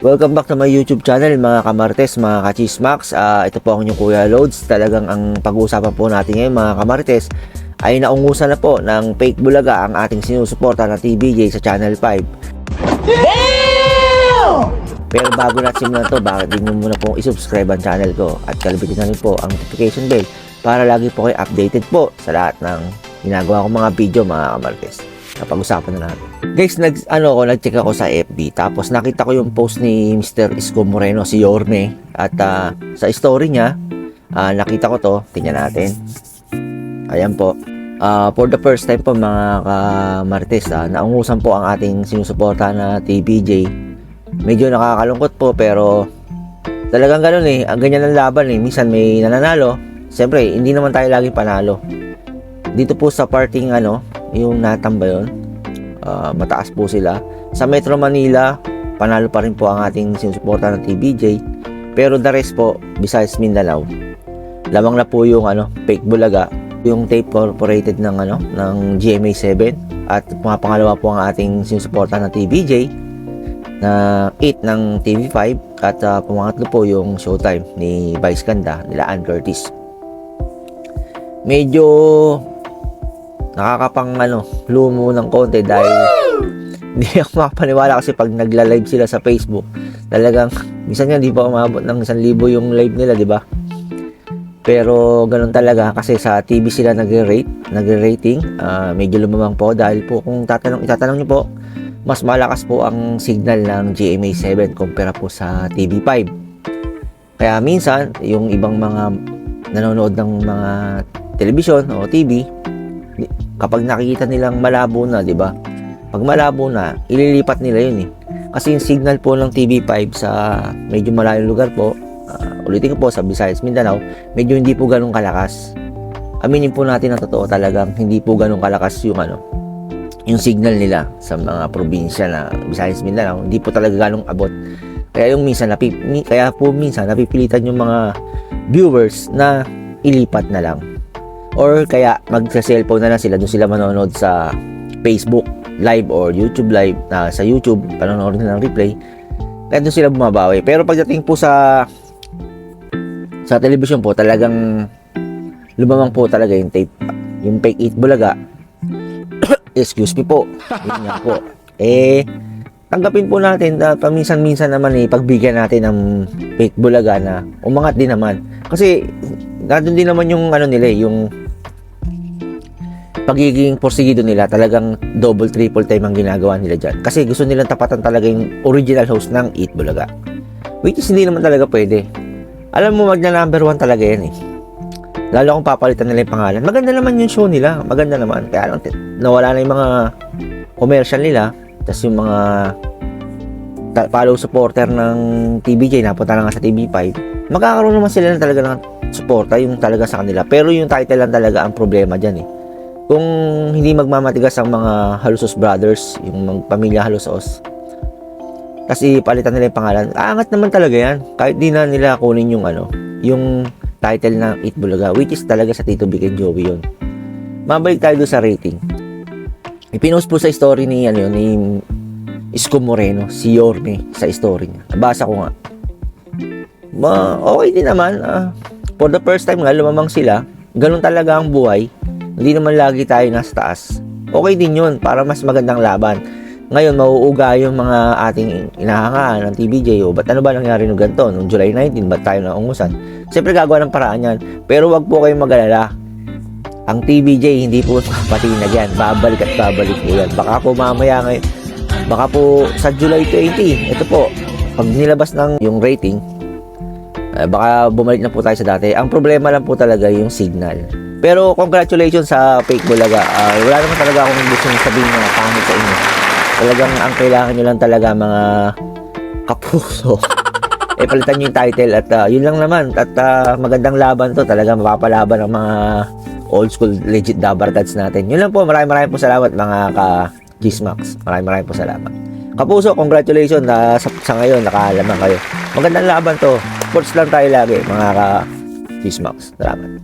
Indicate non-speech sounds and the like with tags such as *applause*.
Welcome back to my YouTube channel mga kamartes, mga kachismax. Ah, ito po ang inyong Kuya Loads. Talagang ang pag-uusapan po natin ngayon mga kamartes ay naungusan na po ng fake bulaga ang ating sinusuporta na TBJ sa Channel 5. Pero bago natin simulan to, bakit din nyo muna pong isubscribe ang channel ko at kalibitin na rin po ang notification bell para lagi po kayo updated po sa lahat ng ginagawa kong mga video mga kamartes. Napag-usapan na natin. Guys, nag, ano ko, nag-check ako sa FB tapos nakita ko yung post ni Mr. Isko Moreno, si Yorme at ah, sa story niya, ah, nakita ko to, tingnan natin. Ayan po. Ah, for the first time po mga kamartes, ah, naungusan po ang ating sinusuporta na TBJ medyo nakakalungkot po pero talagang ganun eh ang ganyan ang laban eh minsan may nananalo siyempre hindi naman tayo lagi panalo dito po sa parting ano yung natamba yun ah, mataas po sila. Sa Metro Manila panalo pa rin po ang ating sinusuporta ng TBJ pero the rest po besides Mindanao lamang na po yung ano fake bulaga yung tape corporated ng ano ng GMA7 at pangalawa po ang ating sinusuporta ng TBJ na 8 ng TV5 at uh, pumangatlo po yung Showtime ni Vice Ganda nila Ann Curtis. Medyo nakakapang ano, lumo ng konti dahil hindi *laughs* ako makapaniwala kasi pag nagla-live sila sa Facebook, talagang minsan nga di pa umabot ng 1,000 yung live nila, di ba? Pero ganun talaga kasi sa TV sila nagre-rate, nagre-rating, ah, medyo lumamang po dahil po kung tatanong itatanong niyo po, mas malakas po ang signal ng GMA7 kumpara po sa TV5. Kaya minsan, yung ibang mga nanonood ng mga telebisyon o TV, kapag nakikita nilang malabo na, di ba? Pag malabo na, ililipat nila yun eh. Kasi yung signal po ng TV5 sa medyo malayong lugar po, ah, ulitin ko po sa Visayas, Mindanao, medyo hindi po ganun kalakas. Aminin po natin na totoo talagang hindi po ganun kalakas yung ano, yung signal nila sa mga probinsya na Visayas Mindanao hindi po talaga ganong abot kaya yung minsan napi, mi- kaya po minsan napipilitan yung mga viewers na ilipat na lang or kaya magsa-cellphone na lang sila doon sila manonood sa Facebook live or YouTube live na sa YouTube panonood na ng replay kaya doon sila bumabawi pero pagdating po sa sa television po talagang lumamang po talaga yung tape yung fake it bulaga *coughs* excuse me po. Yun nga po. Eh, tanggapin po natin na paminsan-minsan naman eh, pagbigyan natin ng fake bulaga na umangat din naman. Kasi, nandun din naman yung ano nila eh, yung pagiging porsigido nila talagang double triple time ang ginagawa nila dyan kasi gusto nilang tapatan talaga yung original host ng Eat Bulaga which is hindi naman talaga pwede alam mo magna number one talaga yan eh Lalo kung papalitan nila yung pangalan. Maganda naman yung show nila. Maganda naman. Kaya lang, nawala na yung mga commercial nila. Tapos yung mga follow supporter ng TBJ, napunta na nga sa TV5. Magkakaroon naman sila ng talaga ng suporta, yung talaga sa kanila. Pero yung title lang talaga ang problema dyan eh. Kung hindi magmamatigas ang mga Halusos Brothers, yung mga pamilya Halusos, kasi palitan nila yung pangalan, aangat naman talaga yan. Kahit di na nila kunin yung ano, yung title ng Eat Bulaga, which is talaga sa Tito Big and Joey yun. Mabalik tayo sa rating. Ipinost po sa story ni, ano yun, ni Isko Moreno, si Yorme, sa story niya. Nabasa ko nga. Ma, okay din naman. ah. for the first time nga, lumamang sila. Ganun talaga ang buhay. Hindi naman lagi tayo nasa taas. Okay din yun, para mas magandang laban. Ngayon, mauuga yung mga ating inahangaan ng TBJ. O, ba't ano ba nangyari nung ganito? Noong July 19, ba't tayo naungusan? Siyempre, gagawa ng paraan yan. Pero wag po kayong mag-alala. Ang TBJ, hindi po *laughs* patinag yan. Babalik at babalik po yan. Baka po mamaya ngayon, baka po sa July 20, ito po, pag nilabas ng yung rating, eh, baka bumalik na po tayo sa dati. Ang problema lang po talaga yung signal. Pero congratulations sa fake bulaga. Ah, wala naman talaga akong gusto sabihin na pangit sa inyo. Talagang ang kailangan nyo lang talaga mga kapuso. *laughs* eh palitan nyo yung title at ah, yun lang naman. At ah, magandang laban to. Talaga mapapalaban ng mga old school legit dabar gods natin. Yun lang po. Maraming maraming po salamat mga ka Gizmax. Maraming maraming po salamat. Kapuso, congratulations na sa, sa ngayon nakalaman kayo. Magandang laban to. Sports lang tayo lagi mga ka Gizmax. Salamat.